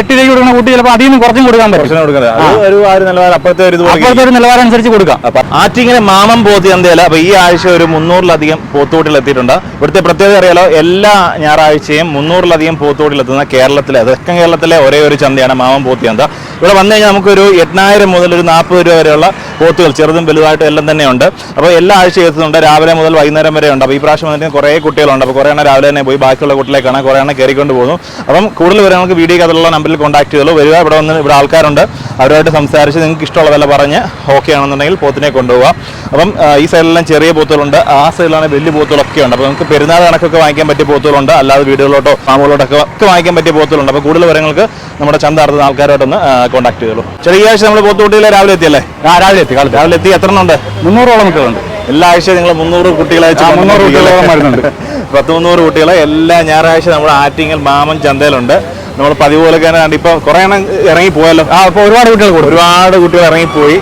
എട്ട് രൂപ കൊടുക്കുന്ന കുട്ടി ചിലപ്പോൾ അതിൽ നിന്ന് കുറച്ചും കൊടുക്കാൻ പറ്റും. ഒരു നിലവാരം അപ്പോഴത്തെ ഒരു അനുസരിച്ച് കൊടുക്കാം. ആറ്റിങ്ങനെ മാമം പോത്തി ചന്തയല്ല അപ്പൊ ഈ ആഴ്ച ഒരു മുന്നൂറിലധികം പോത്തോട്ടിൽ എത്തിയിട്ടുണ്ട്. ഇവിടുത്തെ പ്രത്യേകത അറിയാലോ എല്ലാ ഞായറാഴ്ചയും മുന്നൂറിലധികം പോത്തോട്ടിൽ എത്തുന്ന കേരളത്തിലെ തെക്കൻ കേരളത്തിലെ ഒരേ ഒരു ചന്തയാണ് മാമം പോത്തി ചന്ത. ഇവിടെ വന്നു കഴിഞ്ഞാൽ നമുക്കൊരു എണ്ണായിരം മുതൽ ഒരു നാൽപ്പത് രൂപ വരെയുള്ള പോത്തുകൾ ചെറുതും വലുതായിട്ടും എല്ലാം തന്നെയുണ്ട് അപ്പോൾ എല്ലാ ആഴ്ച എത്തുന്നുണ്ട്. രാവിലെ മുതൽ വൈകുന്നേരം വരെ ഉണ്ട്. അപ്പോൾ ഈ പ്രാവശ്യം വന്നിട്ട് കുറേ കുട്ടികളുണ്ട്. അപ്പോൾ കുറേ എണ്ണം രാവിലെ തന്നെ പോയി ബാക്കിയുള്ള കുട്ടികളേക്കാണ് കുറേ എണ്ണം കയറിക്കൊണ്ട് പോകുന്നു. അപ്പം കൂടുതൽ വരെ നമുക്ക് വീഡിയോ അതിലുള്ള നമ്പറിൽ കോൺടാക്ട് ചെയ്തോളൂ. വരിക. ഇവിടെ വന്ന് ഇവിടെ ആൾക്കാരുണ്ട്. അവരുമായിട്ട് സംസാരിച്ച് നിങ്ങൾക്ക് ഇഷ്ടമുള്ള വില പറഞ്ഞ് ഓക്കെ ആണെന്നുണ്ടെങ്കിൽ പോത്തിനെ കൊണ്ടുപോകാം അപ്പം ഈ സൈഡിലെല്ലാം ചെറിയ പോത്തുകളുണ്ട് ആ സൈഡിലാണ് വലിയ പോത്തുകളൊക്കെ ഉണ്ട്. അപ്പോൾ നമുക്ക് പെരുന്നാൾ കണക്കൊക്കെ വാങ്ങിക്കാൻ പറ്റിയ പോത്തുകളുണ്ട് അല്ലാതെ വീടുകളിലോട്ടോ ഫാമുകളിലോട്ടൊക്കെ ഒക്കെ വാങ്ങിക്കാൻ പറ്റിയ പോത്തുകളുണ്ട് അപ്പോൾ കൂടുതൽ വിവരങ്ങൾക്ക് നമ്മുടെ ചന്ത നടത്തുന്ന ആൾക്കാരോട്ടൊന്ന് കോൺടാക്ട് ചെയ്തോളൂ ചെറിയ ആഴ്ച നമ്മൾ പോത്തുകുട്ടിയിലെ രാവിലെ എത്തിയല്ലേ? ആ രാവിലെ എത്തി കാലത്ത്. രാവിലെ എത്തി. എത്ര ഉണ്ട് മുന്നൂറോളം കുട്ടികളുണ്ട്. എല്ലാ ആഴ്ചയും നിങ്ങൾ മുന്നൂറ് കുട്ടികളെ മുന്നൂറ് കുട്ടികളോളം വരുന്നുണ്ട്. പത്ത് മുന്നൂറ് കുട്ടികളെ എല്ലാ ഞായറാഴ്ച നമ്മൾ ആറ്റിങ്ങൽ മാമൻ ചന്തയിലുണ്ട്. നമ്മൾ പതിവ് പോലെ തന്നെ കണ്ട് ഇപ്പൊ കുറെ എണ്ണം ഇറങ്ങി പോയല്ലോ ഒരുപാട് കുട്ടികൾ കൂടും. ഒരുപാട് കുട്ടികൾ ഇറങ്ങിപ്പോയി.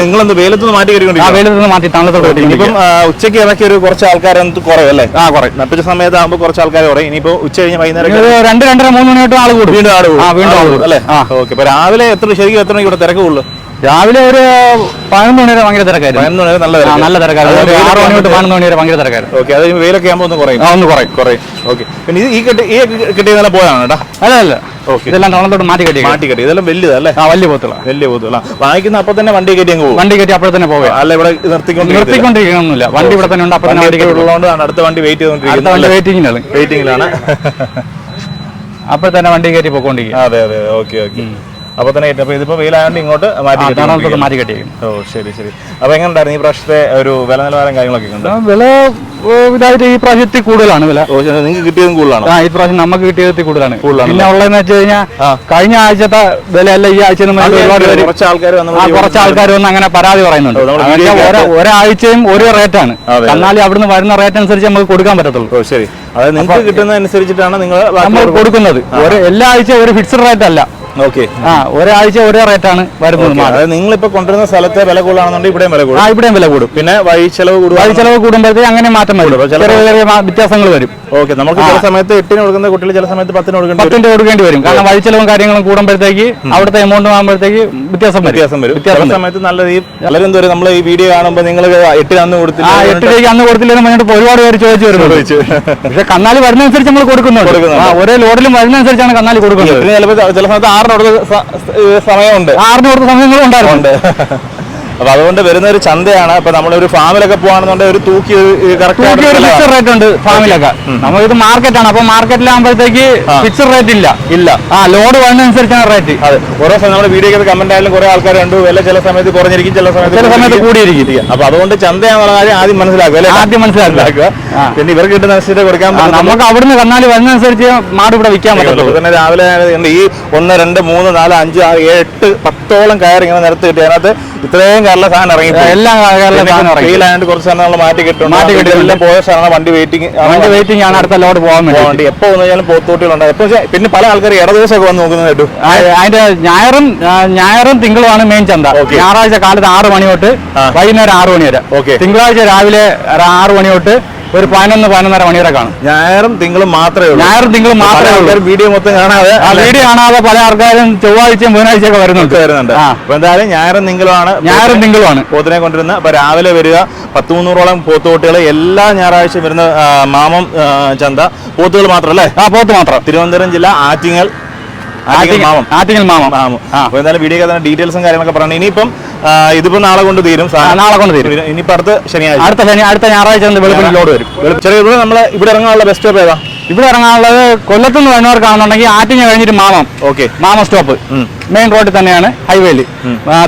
നിങ്ങളൊന്ന് വെയിലത്ത് മാറ്റി കയറിക്കൊണ്ടിരിക്കും മാറ്റി തണുത്തോട്ട് ഇനിയിപ്പം ഉച്ചയ്ക്ക് ഇറക്കി ഒരു കുറച്ച് ആൾക്കാർ കുറയും അല്ലേ? ആ കുറയും. നട്ടുച്ച സമയത്ത് ആകുമ്പോൾ കുറച്ച് ആൾക്കാർ കുറയും. ഇനിയിപ്പോ ഉച്ച കഴിഞ്ഞ് വൈകുന്നേരം രണ്ട് രണ്ടര മൂന്ന് മണിയായിട്ട് ആൾ കൂടും. വീണ്ടും ആൾ കൂടും. വീണ്ടും ആൾ കൂടും. അല്ലേ? ഓക്കെ ഇപ്പൊ രാവിലെ എത്ര ശരിക്കും എത്ര ഇവിടെ തിരക്കുള്ളൂ? രാവിലെ ഒരു പതിനൊന്ന് മണി വരെ ഭയങ്കര തിരക്കായിരുന്നു. പതിനൊന്ന് മണി വരെ നല്ല ആ നല്ല തിരക്കായിരുന്നു. ഒരു ആറ് മണി തൊട്ട് പതിനൊന്ന് മണി വരെ ഭയങ്കര തിരക്കായിരുന്നു. ഓക്കെ അത് കഴിഞ്ഞ് വെയിലൊക്കെ ആകുമ്പോൾ ഒന്ന് കുറയും. ആ ഒന്ന് കുറയും. കുറയും. ഓക്കെ. പിന്നെ ഇത് ഈ കെട്ടി ഈ കെട്ടിയ നല്ല പോയാണ് കേട്ടാ അല്ല അല്ല. ഓക്കെ. ഇതെല്ലാം തണുത്തോട്ട് മാറ്റി കെട്ടി മാറ്റി കെട്ടി. ഇതെല്ലാം വലുതല്ലേ? ആ വലിയ പോത്തുള്ള വലിയ പോത്തുള്ള വാങ്ങിക്കുന്ന അപ്പൊ തന്നെ വണ്ടി കയറ്റി അങ്ങ് പോകും. വണ്ടി കെട്ടി അപ്പോൾ തന്നെ പോവുക. അല്ല ഇവിടെ നിർത്തിക്കൊണ്ട് നിർത്തിക്കൊണ്ടിരിക്കണമെന്നില്ല വണ്ടി ഇവിടെ തന്നെ ഉണ്ട് അപ്പോൾ തന്നെ വണ്ടി കയറ്റി പോകും. ഉള്ളതുകൊണ്ടാണ് അടുത്ത വണ്ടി വെയിറ്റ് അടുത്ത വണ്ടി വെയിറ്റിംഗിലാണ് വെയിറ്റിംഗിലാണ് അപ്പോൾ തന്നെ വണ്ടി കയറ്റി പോയിക്കൊണ്ടിരിക്കും അതെ അതെ ഓക്കെ ഓക്കെ. അപ്പൊ തന്നെ അപ്പോൾ അപ്പൊ ഇതിപ്പോ വെയിലായോണ്ട് ഇങ്ങോട്ട് മാറ്റി മാറ്റി കെട്ടിയിരിക്കും. ഓ ശരി ശരി. അപ്പോൾ എങ്ങനെ ഉണ്ടായിരുന്നു ഈ പ്രാവശ്യത്തെ ഒരു വില നിലവാരം കാര്യങ്ങളൊക്കെ ഉണ്ട്? വില ഇതായിട്ട് ഈ പ്രാവശ്യത്തിൽ കൂടുതലാണ് വില. നിങ്ങൾക്ക് കിട്ടിയതും കൂടുതലാണ്? ആ ഈ പ്രാവശ്യം നമുക്ക് കിട്ടിയതിൽ കൂടുതലാണ്. പിന്നെ ഉള്ളതെന്ന് വെച്ച് കഴിഞ്ഞാൽ കഴിഞ്ഞ ആഴ്ചത്തെ വിലയല്ല ഈ ആഴ്ച ഒരുപാട് പേര് കുറച്ച് ആൾക്കാർ ആ കുറച്ച് ആൾക്കാർ വന്ന് അങ്ങനെ പരാതി പറയുന്നുണ്ട്. ഒരാഴ്ചയും ഓരോ റേറ്റാണ്. ആണ് എന്നാലും അവിടുന്ന് വരുന്ന റേറ്റ് അനുസരിച്ച് നമുക്ക് കൊടുക്കാൻ പറ്റത്തുള്ളൂ. ശരി. അതായത് നിങ്ങൾക്ക് കിട്ടുന്ന അനുസരിച്ചിട്ടാണ് നിങ്ങൾ നമ്മൾ കൊടുക്കുന്നത്. ഒരു എല്ലാ ആഴ്ചയും ഒരു ഫിക്സഡ് റേറ്റ് അല്ല. ആ ഒരാഴ്ച ഒരേ റേറ്റാണ് വരുന്നത് നിങ്ങളിപ്പോ കൊണ്ടുവരുന്ന സ്ഥലത്തെ വില കൂടുതലാണെന്നുണ്ടെങ്കിൽ ഇവിടെയും വില കൂടും. ഇവിടെയും വില കൂടും. പിന്നെ വഴി ചെലവ് കൂടും വഴി ചെലവ് കൂടുമ്പോഴത്തേക്ക് അങ്ങനെ മാറ്റം വരും. ചെറിയ ചെറിയ വ്യത്യാസങ്ങൾ വരും. ഓക്കെ നമുക്ക് ചില സമയത്ത് എട്ടിന് കൊടുക്കുന്ന കുട്ടികൾ ചില സമയത്ത് പത്തിന് കൊടുക്കേണ്ടി വരും. പത്തിന്റെ കൊടുക്കേണ്ടി വരും. കാരണം വഴി ചെലവും കാര്യങ്ങളും കൂടുമ്പോഴത്തേക്ക് അവിടുത്തെ എമൗണ്ട് ആകുമ്പോഴത്തേക്ക് വ്യത്യാസം വ്യത്യാസം വരും. ചില വ്യത്യാസം സമയത്ത് നല്ല പലരും എന്താ നമ്മൾ ഈ വീഡിയോ കാണുമ്പോൾ നിങ്ങൾ എട്ടിനന്ന് കൊടുത്തില്ല ആ എട്ടിലേക്ക് അന്ന് കൊടുത്തില്ലെന്ന് പറഞ്ഞിട്ട് ഒരുപാട് പേര് ചോദിച്ചു വരും ചോദിച്ചു. പക്ഷെ കന്നാലി വരുന്നതനുസരിച്ച് നമ്മൾ കൊടുക്കുന്നുണ്ട്. ഒരേ ലോഡിലും വരുന്നതനുസരിച്ചാണ് കന്നാലി കൊടുക്കുന്നത്. ചിലപ്പോൾ ചില സമയത്ത് ആറിന് സ- സമയമുണ്ട്. കൊടുത്ത സമയങ്ങളും ഉണ്ടായിരുന്നു. അപ്പൊ അതുകൊണ്ട് വരുന്ന ഒരു ചന്തയാണ്. അപ്പൊ നമ്മളൊരു ഫാമിലൊക്കെ പോവാണെന്നുണ്ടെങ്കിൽ ഒരു തൂക്കി കറക്റ്റ് ഫിക്സഡ് റേറ്റ് ഉണ്ട് ഫാമിലൊക്കെ. നമ്മളിത് മാർക്കറ്റാണ് അപ്പൊ മാർക്കറ്റിലാകുമ്പോഴത്തേക്ക് ഫിക്സഡ് റേറ്റ് ഇല്ല. ഇല്ല. ആ ലോഡ് വരുന്നതനുസരിച്ചാണ് റേറ്റ് അതെ. ഓരോ സമയം നമ്മുടെ വീഡിയോ കമന്റ് ആയാലും കുറെ ആൾക്കാർ കണ്ടു. വില ചില സമയത്ത് കുറഞ്ഞിരിക്കും ചില സമയത്ത് ചില സമയത്ത് കൂടിയിരിക്കും. അപ്പൊ അതുകൊണ്ട് ചന്തയാണെന്നുള്ള കാര്യം ആദ്യം മനസ്സിലാക്കുക അല്ലേ? ആദ്യം മനസ്സിലാക്കുക. പിന്നെ ഇവർക്ക് കിട്ടുന്ന അനുസരിച്ച് കൊടുക്കാൻ നമുക്ക് അവിടുന്ന് കന്നാലി വരുന്നതനുസരിച്ച് മാട് ഇവിടെ വിൽക്കാൻ പറ്റുള്ളൂ പിന്നെ തന്നെ രാവിലെ ഈ ഒന്ന് രണ്ട് മൂന്ന് നാല് അഞ്ച് ആറ് ഏഴ് എട്ട് പത്തോളം കയർ ഇങ്ങനെ നിരത്തി കിട്ടി. അതിനകത്ത് ഇത്രയും കേരള സാധനം ഇറങ്ങി എല്ലാം കേരള സാധനം ഇറങ്ങി വെയിലായതുകൊണ്ട് കുറച്ച് സാധനം നമ്മൾ മാറ്റി കിട്ടും. മാറ്റി കിട്ടും എല്ലാം പോയ സാധനം വണ്ടി വെയിറ്റിംഗ് വണ്ടി വെയിറ്റിംഗ് ആണ് അടുത്ത ലോഡ് പോകാൻ വേണ്ടി എപ്പോ വന്നു കഴിഞ്ഞാലും പോത്തോട്ടികളുണ്ട് എപ്പോ പിന്നെ പല ആൾക്കാർ ഇട ദിവസമൊക്കെ വന്ന് നോക്കുന്നത് കേട്ടു. അതിന്റെ ഞായറും ഞായറും തിങ്കളുമാണ് മെയിൻ ചന്ത. ഞായറാഴ്ച കാലത്ത് ആറ് മണി തൊട്ട് വൈകുന്നേരം ആറ് മണി വരെ. ഓക്കെ തിങ്കളാഴ്ച രാവിലെ ആറ് മണി തൊട്ട് ഒരു പതിനൊന്ന് പതിനൊന്നര മണിവരെ കാണും. ഞായറും തിങ്കളും മാത്രമേ ഉള്ളൂ. ഞായറും തിങ്കളും മാത്രമേ ഉള്ളൂ. വീഡിയോ മൊത്തം കാണാതെ ആ വീഡിയോ കാണാതെ പല ആൾക്കാരും ചൊവ്വാഴ്ചയും ബുധനാഴ്ചയൊക്കെ വരുന്നുണ്ട്. വരുന്നുണ്ട്. അപ്പൊ എന്തായാലും ഞായറും തിങ്കളുമാണ്. ഞായറും തിങ്കളുമാണ്. പോത്തിനെ കൊണ്ടിരുന്ന അപ്പൊ രാവിലെ വരിക പത്ത് മുന്നൂറോളം പോത്തുകുട്ടികൾ എല്ലാ ഞായറാഴ്ചയും വരുന്ന മാമം ചന്ത പോത്തുകൾ മാത്രമല്ലേ ആ പോത്ത് മാത്രം. തിരുവനന്തപുരം ജില്ല ആറ്റിങ്ങൽ ആറ്റിങ്ങൽ മാമം. അപ്പൊ എന്തായാലും വീഡിയോ തന്നെ ഡീറ്റെയിൽസും കാര്യങ്ങളൊക്കെ പറഞ്ഞു. ഇനിയിപ്പം ഇതിപ്പോ നാളെ കൊണ്ട് തീരും. നാളെ കൊണ്ട് തീരും. ഇനിയിപ്പോ അടുത്ത ശനിയാഴ്ച. അടുത്ത ശനി അടുത്ത ഞായറാഴ്ച വെളുപ്പിന് ലോഡ് വരും. ചെറിയ ഇവിടെ നമ്മൾ ഇവിടെ ഇറങ്ങാനുള്ള ബെസ്റ്റ് സ്റ്റോപ്പ് ഏതാ? ഇവിടെ ഇറങ്ങാനുള്ളത് കൊല്ലത്തുനിന്ന് വരുന്നവർക്കാണെന്നുണ്ടെങ്കിൽ ആറ്റിങ്ങ കഴിഞ്ഞിട്ട് മാമം. ഓക്കെ. മാമ സ്റ്റോപ്പ് മെയിൻ റോഡിൽ തന്നെയാണ് ഹൈവേയിൽ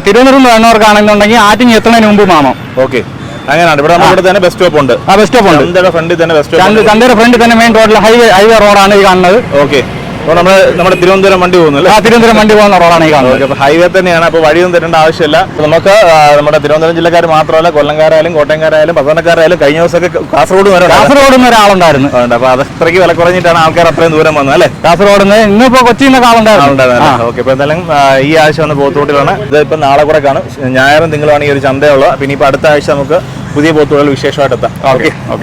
തിരുവനന്തപുരം വരുന്നവർക്കാണെന്നുണ്ടെങ്കിൽ ആറ്റിങ്ങ എത്തുന്നതിന് മുമ്പ് മാമം. ഓക്കെ. അങ്ങനെയാണ്. ഇവിടെ നമ്മുടെ തന്നെ ബസ് സ്റ്റോപ്പ് ഉണ്ട്. ആ ബസ് സ്റ്റോപ്പ് ഉണ്ട്. ചന്തയുടെ ഫ്രണ്ടിൽ തന്നെ ബസ് സ്റ്റോപ്പ് ചന്ത ചന്തയുടെ ഫ്രണ്ടിൽ തന്നെ മെയിൻ റോഡിൽ ഹൈവേ ഹൈവേ റോഡാണ് ഈ കാണുന്നത്. ഓക്കെ. നമ്മൾ നമ്മുടെ തിരുവനന്തപുരം വണ്ടി പോകുന്നു ആ തിരുവനന്തപുരം വണ്ടി പോകുന്ന റോഡാണ് ഈ കാണുന്നത്. ഹൈവേ തന്നെയാണ്. അപ്പോൾ വഴിയൊന്നും തരേണ്ട ആവശ്യമില്ല. നമുക്ക് നമ്മുടെ തിരുവനന്തപുരം ജില്ലക്കാർ മാത്രമല്ല കൊല്ലംകാരായാലും കോട്ടയംകാരായാലും പത്തനംതിട്ടക്കാരായാലും കഴിഞ്ഞ ദിവസമൊക്കെ കാസർഗോഡ് വരെ. കാസർഗോഡ് നിന്ന് ഒരാളുണ്ടായിരുന്നു അപ്പൊ അപ്പോൾ അത് അത്രയ്ക്ക് വില കുറഞ്ഞിട്ടാണ് ആൾക്കാർ അത്രയും ദൂരം വന്നത് അല്ലേ? കാസർഗോഡ് നിന്ന് ഇന്നിപ്പോ കൊച്ചിയിൽ ആളുണ്ടായിരുന്നു. ഓക്കെ അപ്പോൾ എന്തായാലും ഈ ആഴ്ച വന്ന് പോത്തോട്ടിലാണ് ഇത് ഇപ്പം നാളെ കൂടെ കാണും. ഞായറും തിങ്കളാണ് ഈ ഒരു ചന്തയുള്ളത്. പിന്നെ ഇപ്പോൾ അടുത്ത ആഴ്ച നമുക്ക് പുതിയ പോത്തുകളിൽ വിശേഷമായിട്ട് എത്താം. ഓക്കെ. ഓക്കെ.